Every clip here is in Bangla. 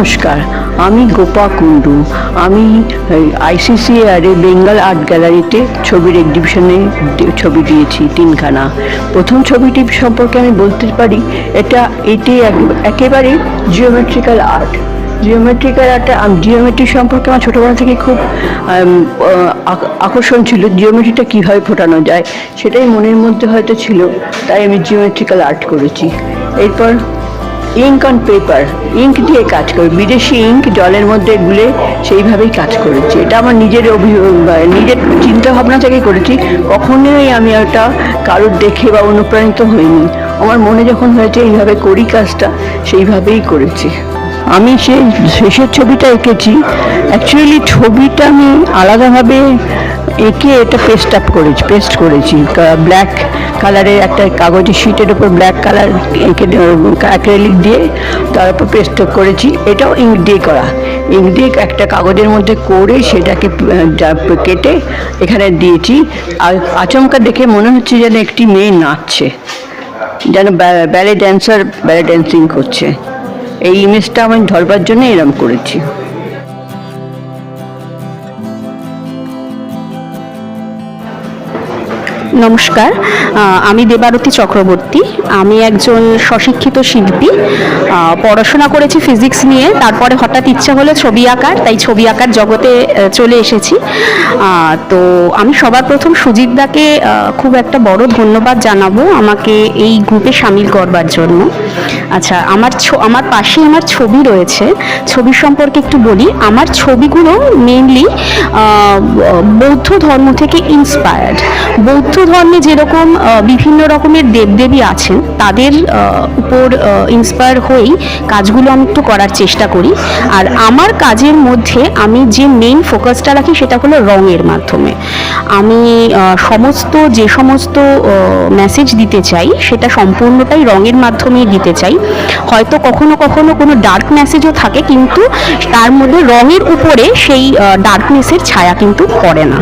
নমস্কার, আমি গোপা কুন্ডু আমি আইসিসিআর বেঙ্গল আর্ট গ্যালারিতে ছবির এক্সিবিশনে ছবি দিয়েছি তিনখানা। প্রথম ছবিটি সম্পর্কে আমি বলতে পারি, এটা, এটি এক- একেবারে জিওমেট্রিক্যাল আর্ট জিওমেট্রিক্যাল আর্টে জিওমেট্রি সম্পর্কে আমার ছোটোবেলা থেকে খুব আকর্ষণ ছিল জিওমেট্রিটা কীভাবে ফোটানো যায়, সেটাই মনের মধ্যে হয়তো ছিল, তাই আমি জিওমেট্রিক্যাল আর্ট করেছি। এরপর ইঙ্ক অন পেপার ইঙ্ক দিয়ে কাজ করি। বিদেশি ইঙ্ক জলের মধ্যে গুলে সেইভাবেই কাজ করেছি। এটা আমার নিজের অভি নিজের চিন্তা ভাবনা থেকে করেছি। কখনোই আমি ওটা কারোর দেখে বা অনুপ্রাণিত হইনি। আমার মনে যখন হয়েছে এইভাবে করি কাজটা, সেইভাবেই করেছি। আমি সেই শেষের ছবিটা এঁকেছি। অ্যাকচুয়ালি ছবিটা আমি আলাদাভাবে এঁকে এটা পেস্ট আপ করেছি পেস্ট করেছি। ব্ল্যাক কালারের একটা কাগজের শিটের উপর ব্ল্যাক কালার এঁকে অ্যাক্রেলিক দিয়ে তার উপর পেস্ট করেছি। এটাও ইঙ্ক দিয়ে করা। ইঙ্ক দিয়ে একটা কাগজের মধ্যে করে সেটাকে কেটে এখানে দিয়েছি। আর আচমকা দেখে মনে হচ্ছে যেন একটি মেয়ে নাচছে। যেন ব্যালে ড্যান্সার ব্যালে ড্যান্সিং করছে। এই ইমেজটা আমি ধরবার জন্য এরম করেছি। নমস্কার আমি দেবারতী চক্রবর্তী। আমি একজন স্বশিক্ষিত শিল্পী। পড়াশোনা করেছি ফিজিক্স নিয়ে, তারপরে হঠাৎ ইচ্ছা হলো ছবি আঁকার, তাই ছবি আঁকার জগতে চলে এসেছি। তো আমি সবার প্রথম সুজিত দাকে খুব একটা বড় ধন্যবাদ জানাব আমাকে এই গ্রুপে সামিল করবার জন্য। আচ্ছা আমার আমার পাশে আমার ছবি রয়েছে। ছবি সম্পর্কে একটু বলি, আমার ছবিগুলো মেনলি বৌদ্ধ ধর্ম থেকে ইন্সপায়ার্ড বৌদ্ধ ধর্মে যেরকম বিভিন্ন রকমের দেবদেবী আছেন, তাদের উপর ইন্সপায়ার হয়েই কাজগুলো আমি একটু করার চেষ্টা করি। আর আমার কাজের মধ্যে আমি যে মেইন ফোকাসটা রাখি সেটা হলো রঙের মাধ্যমে। আমি সমস্ত, যে সমস্ত মেসেজ দিতে চাই, সেটা সম্পূর্ণটাই রঙের মাধ্যমেই দিতে চাই। হয়তো কখনো কখনো কোনো ডার্ক মেসেজও থাকে, কিন্তু তার মধ্যে রঙের উপরে সেই ডার্কনেসের ছায়া কিন্তু পড়ে না।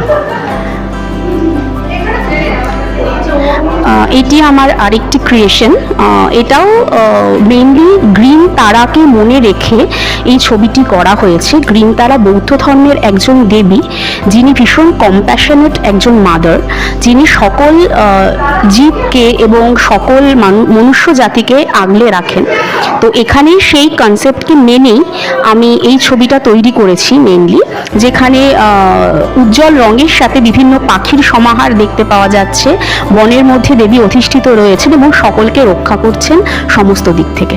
এটি আমার আরেকটি ক্রিয়েশন এটাও মেনলি গ্রিন তারাকে মনে রেখে এই ছবিটি করা হয়েছে। গ্রিন তারা বৌদ্ধ ধর্মের একজন দেবী, যিনি ভীষণ কম্প্যাশনেট একজন মাদার যিনি সকল জীবকে এবং সকল মানু- মনুষ্য জাতিকে আগলে রাখেন। তো এখানেই সেই কনসেপ্টকে মেনেই আমি এই ছবিটা তৈরি করেছি মেনলি যেখানে উজ্জ্বল রঙের সাথে বিভিন্ন পাখির সমাহার দেখতে পাওয়া যাচ্ছে, বনের মধ্যে দেবী অধিষ্ঠিত রয়েছেন এবং সকলকে রক্ষা করছেন সমস্ত দিক থেকে।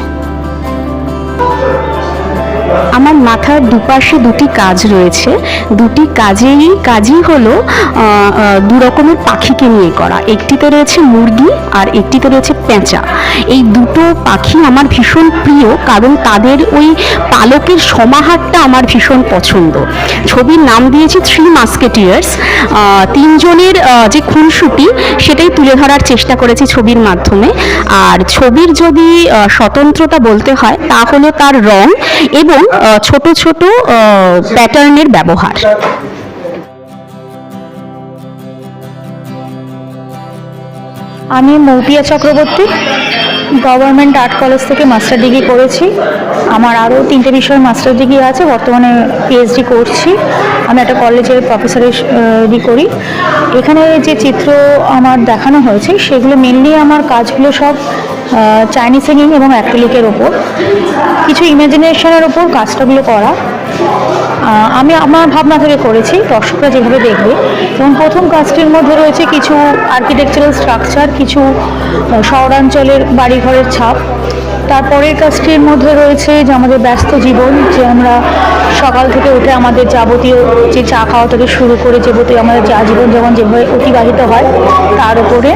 মাথার দুপাশে দুটি কাজ রয়েছে। দুটি কাজেই, কাজই হলো দু রকমের পাখিকে নিয়ে করা। একটিতে রয়েছে মুরগি আর একটিতে রয়েছে পেঁচা এই দুটো পাখি আমার ভীষণ প্রিয় কারণ তাদের ওই পালকের সমাহারটা আমার ভীষণ পছন্দ। ছবির নাম দিয়েছি থ্রি মাস্কেটিয়ার্স তিনজনের যে খুনসুটি, সেটাই তুলে ধরার চেষ্টা করেছি ছবির মাধ্যমে। আর ছবির যদি স্বতন্ত্রতা বলতে হয় তা হলো তার রং এবং ছোট ছোট প্যাটার্নের ব্যবহার। আমি Moupiya Chakraborty, government art college থেকে মাস্টার ডিগ্রি করেছি। আমার আরও তিনটে বিষয়ে মাস্টার ডিগ্রি আছে, বর্তমানে পিএইচডি করছি। আমি একটা কলেজের প্রফেসরের ই করি। এখানে যে চিত্র আমার দেখানো হয়েছে, সেগুলো মেনলি আমার কাজগুলো সব চাইনিজ সিঙ্গিং এবং অ্যাক্রিলিকের ওপর। কিছু ইমাজিনেশনের ওপর কাজটাগুলো করা। আমি আমার ভাবনা থেকে করেছি, দর্শকরা যেভাবে দেখবে। এবং প্রথম কাজটির মধ্যে রয়েছে কিছু আর্কিটেকচারাল স্ট্রাকচার কিছু শহরাঞ্চলের বাড়িঘরের ছাপ। তারপরের কাজটির মধ্যে রয়েছে যে আমাদের ব্যস্ত জীবন, যে আমরা সকাল থেকে উঠে আমাদের যাবতীয় যে চা খাওয়া থেকে শুরু করে যাবতীয় আমাদের যা জীবন যেমন যেভাবে অতিবাহিত হয়, তার উপরে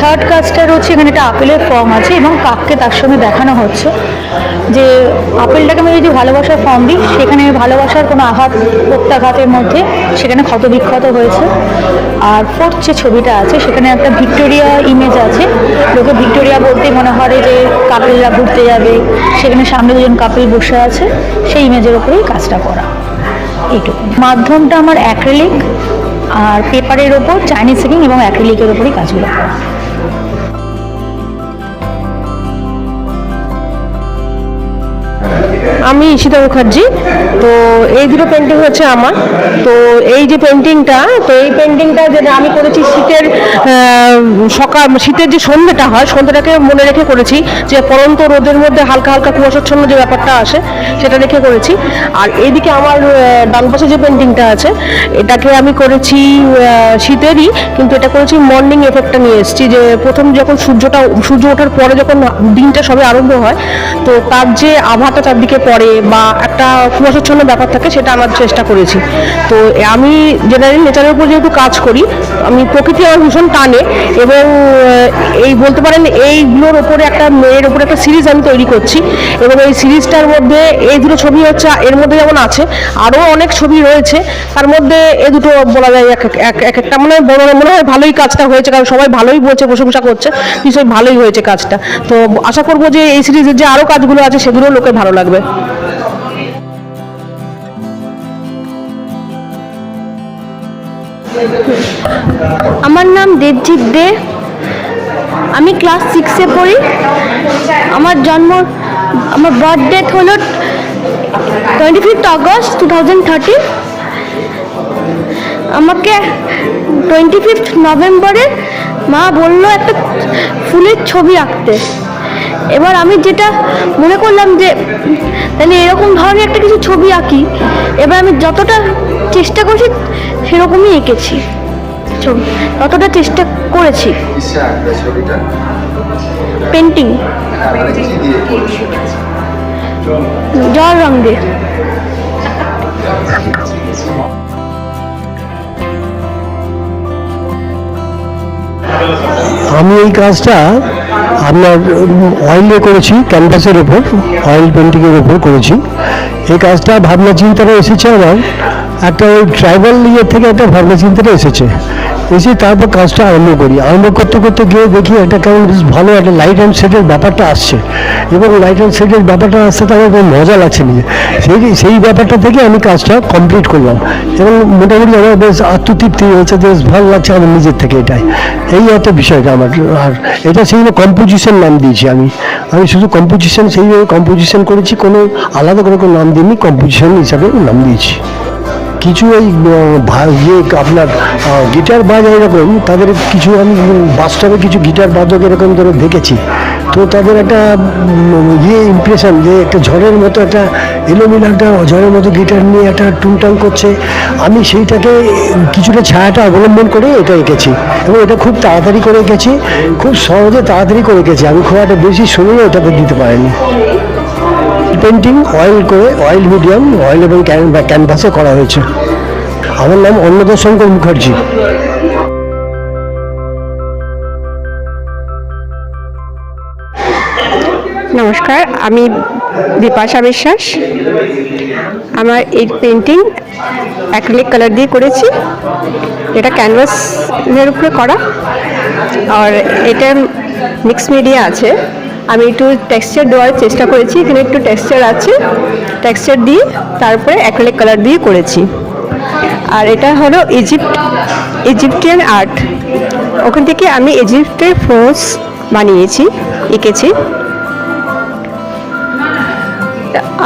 থার্ড কাজটা রয়েছে, এখানে একটা আপেলের ফর্ম আছে এবং কাককে তার সঙ্গে দেখানো হচ্ছে। যে আপেলটাকে আমি যদি ভালোবাসার ফর্ম দিই, সেখানে ভালোবাসার কোনো আঘাত, প্রত্যাঘাতের মধ্যে সেখানে ক্ষতবিক্ষত হয়েছে। আর ফোর্থ যে ছবিটা আছে, সেখানে একটা ভিক্টোরিয়া ইমেজ আছে। লোকে ভিক্টোরিয়া বলতে মনে হয় যে কাপেলরা ঘুরতে যাবে, সেখানে সামনে দুজন কাপিল বসে আছে, সেই ইমেজের ওপরেই কাজটা করা। এইটুকু। মাধ্যমটা আমার অ্যাক্রেলিক আর পেপারের ওপর চাইনিজ সিকিং এবং অ্যাক্রেলিকের ওপরেই কাজগুলো করা। আমি ঈশিতা মুখার্জি, তো এই দুটো পেন্টিং হচ্ছে আমার। তো এই যে পেন্টিংটা তো এই পেন্টিংটা যেটা আমি করেছি শীতের সকাল, শীতের যে সন্ধ্যেটা হয়, সন্ধ্যেটাকে মনে রেখে করেছি যে পরন্ত রোদের মধ্যে হালকা হালকা কুয়াশাচ্ছন্ন যে ব্যাপারটা আসে, সেটা রেখে করেছি। আর এইদিকে আমার ডান পাশে যে পেন্টিংটা আছে, এটাকে আমি করেছি শীতেরই, কিন্তু এটা করেছি মর্নিং এফেক্টটা নিয়ে এসেছি যে প্রথম যখন সূর্যটা, সূর্য ওঠার পরে যখন দিনটা সবে আরম্ভ হয়, তো তার যে আভাটা চারদিকে পড়ে বা একটা কুয়াশাচ্ছন্ন ব্যাপার থাকে, সেটা আনার চেষ্টা করেছি। তো আমি জেনারেলি নেচারের উপর যেহেতু কাজ করি, আমি প্রকৃতি আমার ভীষণ টানে এবং এই বলতে পারেন এইগুলোর ওপরে একটা মেয়ের ওপরে একটা সিরিজ আমি তৈরি করছি এবং এই সিরিজটার মধ্যে এই দুটো ছবি হচ্ছে, এর মধ্যে যেমন আছে আরও অনেক ছবি রয়েছে, তার মধ্যে এ দুটো বলা যায় এক এক- এক এক একটা মানে বড় মনে হয় ভালোই কাজটা হয়েছে, কারণ সবাই ভালোই বলছে, প্রশংসা করছে, নিশ্চয়ই ভালোই হয়েছে কাজটা। তো আশা করব যে এই সিরিজের যে আরও কাজগুলো আছে, সেগুলো লোকে ভালো লাগবে। আমার নাম দেবজিৎ দে। আমি ক্লাস সিক্সে পড়ি। আমার জন্ম, আমার বার্থ ডেট হলো twenty fifth August two thousand thirteen আমাকে টোয়েন্টি ফিফথ নভেম্বরে মা বলল একটা ফুলের ছবি আঁকতে। এবার আমি যেটা মনে করলাম যে, তাহলে এরকম ধরনের একটা কিছু ছবি আঁকি। এবার আমি যতটা চেষ্টা করছি সেরকমই এঁকেছি। ছবি ততটা চেষ্টা করেছি। পেন্টিং মানে দিয়ে করছ? জল রং দিয়ে। আমি এই কাজটা আপনার অয়েলে করেছি ক্যানভাসের ওপর অয়েল পেন্টিংয়ের ওপর করেছি। এই কাজটা ভাবনা চিন্তাটা এসেছে আমার। একটা ওই ট্রাইবাল ইয়ে থেকে একটা ভাবনা চিন্তাটা এসেছে। এসে তারপর কাজটা আরম্ভ করি। আরম্ভ করতে করতে গিয়ে দেখি একটা কেমন বেশ ভালো একটা লাইট অ্যান্ড সেটের ব্যাপারটা আসছে। এবং লাইট অ্যান্ড সেটের ব্যাপারটা আসতে তো আমার বেশ মজা লাগছে নিজে সেই সেই ব্যাপারটা থেকে আমি কাজটা কমপ্লিট করলাম। এবং মোটামুটি আমার বেশ আত্মতৃপ্তি হয়েছে, বেশ ভালো লাগছে আমার নিজের থেকে এটাই। এই একটা বিষয়টা আমার। আর এটা সেই কম্পোজিশন নাম দিয়েছি আমি। আমি শুধু কম্পোজিশন সেইভাবে কম্পোজিশন করেছি, কোনো আলাদা করে কোনো নাম দিইনি কম্পোজিশন হিসাবে নাম দিয়েছি। কিছু ওই ইয়ে আপনার গিটার বাজ এরকম, তাদের কিছু আমি বাস্তবে কিছু গিটার বাদক এরকম ধরে দেখেছি। তো তাদের একটা ইয়ে ইমপ্রেশন যে একটা ঝড়ের মতো একটা এলোমেলো একটা ঝড়ের মতো গিটার নিয়ে একটা টুংটাং করছে। আমি সেইটাকে কিছুটা ছায়াটা অবলম্বন করে এটা এঁকেছি এবং এটা খুব তাড়াতাড়ি করে এঁকেছি, খুব সহজে তাড়াতাড়ি করে এঁকেছি। আমি খুব একটা বেশি সময় ওটাকে দিতে পারিনি। পেন্টিং অয়েল করে অয়েল মিডিয়াম অয়েল এবং ক্যানভাসে করা হয়েছে। আমার নাম অন্নদা শঙ্কর মুখার্জি। নমস্কার, আমি বিপাশা বিশ্বাস। আমার এই পেন্টিং অ্যাক্রিলিক কালার দিয়ে করেছি। এটা ক্যানভাসের উপরে করা। আর এটা মিক্স মিডিয়া আছে। আমি একটু টেক্সচার দেওয়ার চেষ্টা করেছি, এখানে একটু টেক্সচার আছে। টেক্সচার দিয়ে তারপরে অ্যাক্রিলিক কালার দিয়ে করেছি। আর এটা হলো ইজিপ্ট ইজিপ্টিয়ান আর্ট ওখান থেকে আমি ইজিপ্টের ফোর্স বানিয়েছি, এঁকেছি।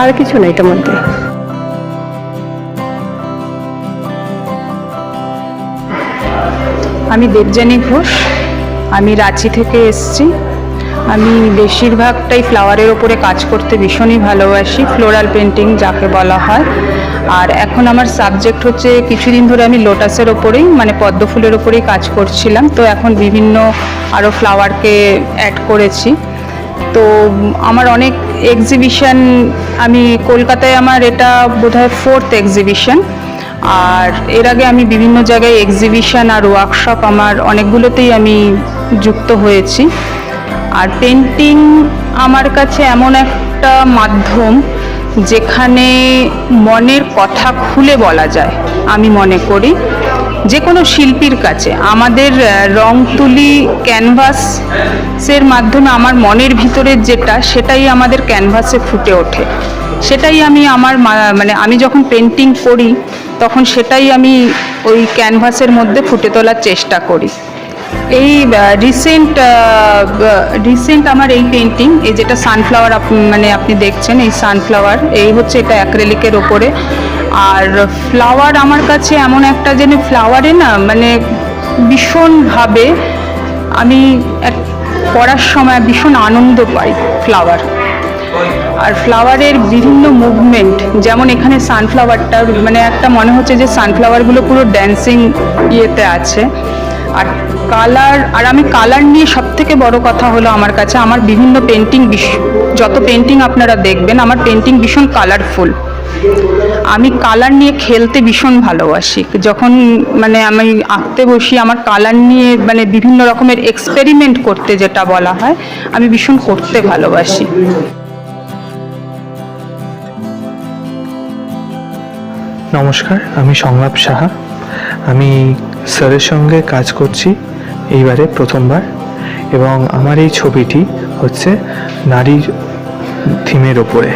আর কিছু না এটার মধ্যে। আমি দেবযানী ঘোষ, আমি রাঁচি থেকে এসেছি। আমি বেশিরভাগটাই ফ্লাওয়ারের ওপরে কাজ করতে ভীষণই ভালোবাসি ফ্লোরাল পেন্টিং যাকে বলা হয়। আর এখন আমার সাবজেক্ট হচ্ছে কিছুদিন ধরে আমি লোটাসের ওপরেই মানে পদ্ম ফুলের ওপরেই কাজ করছিলাম। তো এখন বিভিন্ন আরও ফ্লাওয়ারকে অ্যাড করেছি। তো আমার অনেক এক্সিবিশন আমি কলকাতায় আমার এটা বোধহয় ফোর্থ এক্সিবিশন আর এর আগে আমি বিভিন্ন জায়গায় এক্সিবিশন আর ওয়ার্কশপ আমার অনেকগুলোতেই আমি যুক্ত হয়েছি। আর পেন্টিং আমার কাছে এমন একটা মাধ্যম যেখানে মনের কথা খুলে বলা যায়, আমি মনে করি। যে কোনো শিল্পীর কাছে। আমাদের রং তুলি ক্যানভাসের মাধ্যমে আমার মনের ভিতরের যেটা, সেটাই আমাদের ক্যানভাসে ফুটে ওঠে। সেটাই আমি আমার মানে আমি যখন পেন্টিং করি, তখন সেটাই আমি ওই ক্যানভাসের মধ্যে ফুটে তোলার চেষ্টা করি। এই রিসেন্ট রিসেন্ট আমার এই পেন্টিং এই যেটা সানফ্লাওয়ার মানে আপনি দেখছেন, এই সানফ্লাওয়ার এই হচ্ছে এটা অ্যাক্রেলিকের ওপরে। আর ফ্লাওয়ার আমার কাছে এমন একটা যেন ফ্লাওয়ারে না মানে ভীষণভাবে আমি এক পড়ার সময় ভীষণ আনন্দ পাই ফ্লাওয়ার আর ফ্লাওয়ারের বিভিন্ন মুভমেন্ট যেমন এখানে সানফ্লাওয়ারটা মানে একটা মনে হচ্ছে যে সানফ্লাওয়ারগুলো পুরো ড্যান্সিং ইয়েতে আছে। আর কালার আর আমি কালার নিয়ে সব থেকে বড় কথা হলো আমার কাছে, আমার বিভিন্ন পেন্টিং যত পেন্টিং আপনারা দেখবেন, আমার পেন্টিং ভীষণ কালারফুল আমি কালার নিয়ে খেলতে ভীষণ ভালোবাসি। যখন মানে আমি আঁকতে বসি, আমার কালার নিয়ে মানে বিভিন্ন রকমের এক্সপেরিমেন্ট করতে যেটা বলা হয়, আমি ভীষণ করতে ভালোবাসি। নমস্কার, আমি সংলাপ সাহা। আমি স্যারের সঙ্গে কাজ করছি এইবারে প্রথমবার এবং আমার এই ছবিটি হচ্ছে নারীর থিমের ওপরে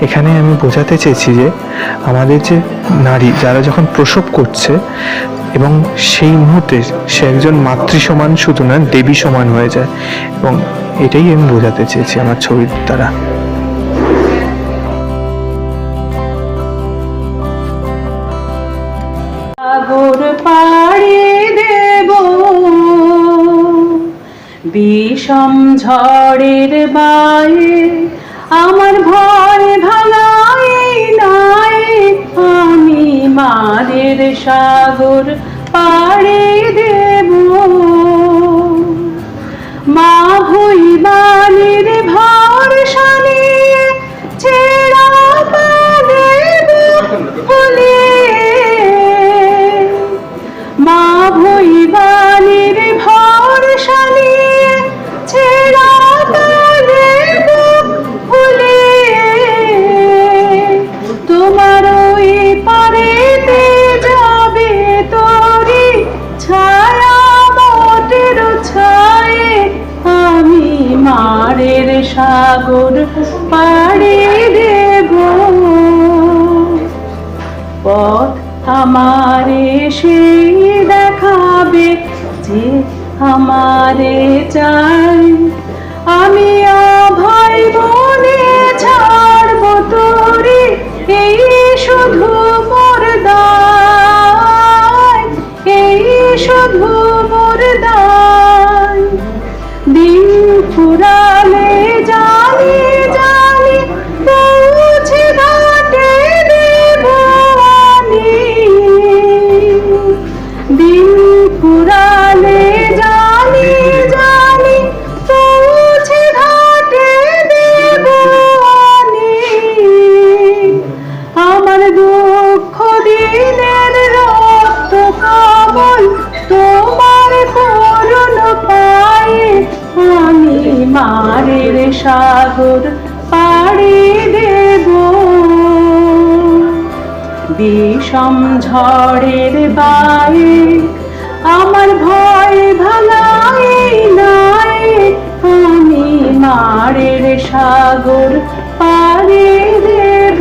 এখানে আমি বোঝাতে চেয়েছি যে আমাদের যে নারী, যারা যখন প্রসব করছে এবং সেই মুহূর্তে সে একজন মাতৃ সমান শুধু না, দেবী সমান হয়ে যায় এবং এটাই আমি বোঝাতে চেয়েছি আমার ছবির দ্বারা। বিষম ঝড়ের বাই আমার ভয় মাদের সাগর পাড়ে দেব। মা ভৈবানের ভার সানে ছেড়া পা দেব। ফুলে ছায়ে আমি মারের সাগর পাড়ে দেব। পথ আমারে সেই দেখাবে যে আমারে চাই আমি অভয় মনে ছাড়ব তোরে, এই শুধু মোর দায় এই শুধু মোর সাগর পাড়ি দেব। বিষম ঝড়ের বায়ে আমার ভয় ভাঙাই নাই। আমি মারের সাগর পাড়ি দেব।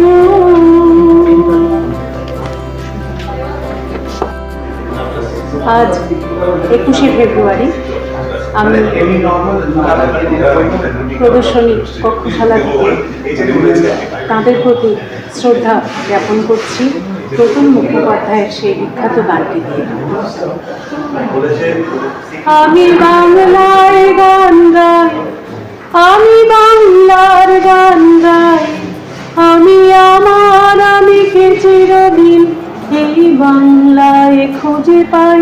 আজ একুশে ফেব্রুয়ারি আমি প্রদর্শনী কক্ষশালা তাঁদের প্রতি শ্রদ্ধা জ্ঞাপন করছি। প্রথম মুখোপাধ্যায়ের সেই বিখ্যাত গানটি দিয়ে। আমি বাংলায় গান আমি বাংলার গান গাই, আমি আমার আমি চিরদিন এই বাংলায় খুঁজে পাই।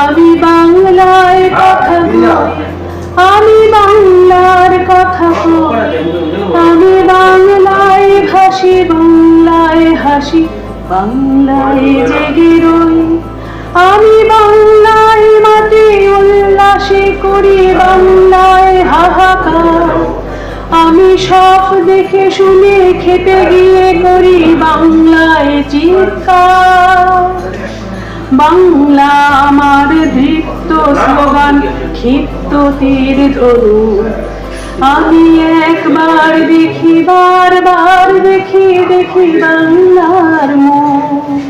আমি বাংলায় কথা আমি বাংলার কথা আমি বাংলায় ভাসি বাংলায় হাসি বাংলায় জেগে রই। আমি বাংলায় মাটি উল্লাসে করি বাংলায় হাহাকার। আমি সব দেখে শুনে খেতে গিয়ে করি বাংলায় চিৎকার। বাংলা আমার দৃপ্ত স্লোগান, ক্ষিপ্ত তীর ধরু আমি একবার দেখি, বারবার দেখি দেখি বাংলার মুখ।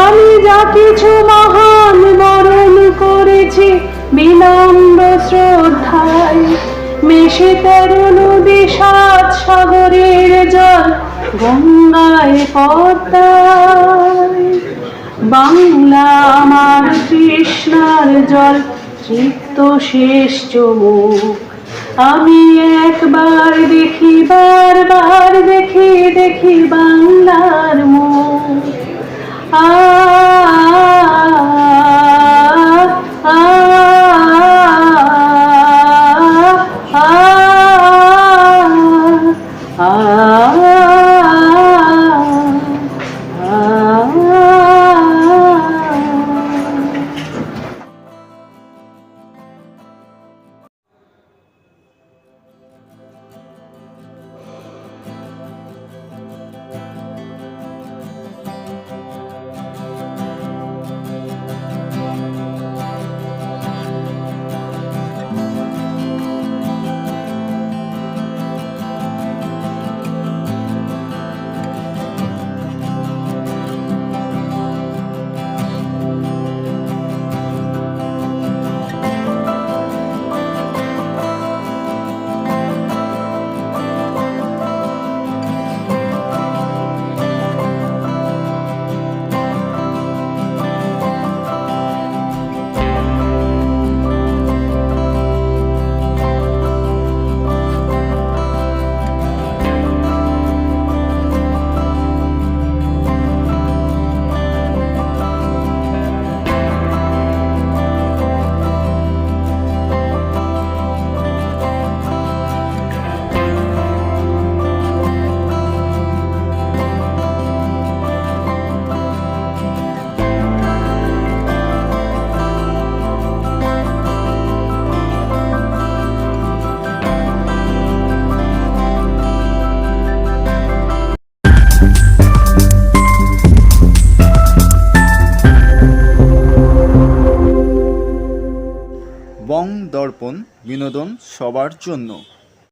আমি যা কিছু মহান বরণ করেছি, বিনম্র শ্রদ্ধায় মেশে তেরো নদী সাত সাগরের জল গঙ্গায় পদ্মায়। বাংলা আমার তৃষ্ণার জল তৃপ্ত শেষ চমুক। আমি একবার দেখি, বারবার দেখি দেখি বাংলার মুখ। আ, আ, সবার জন্য।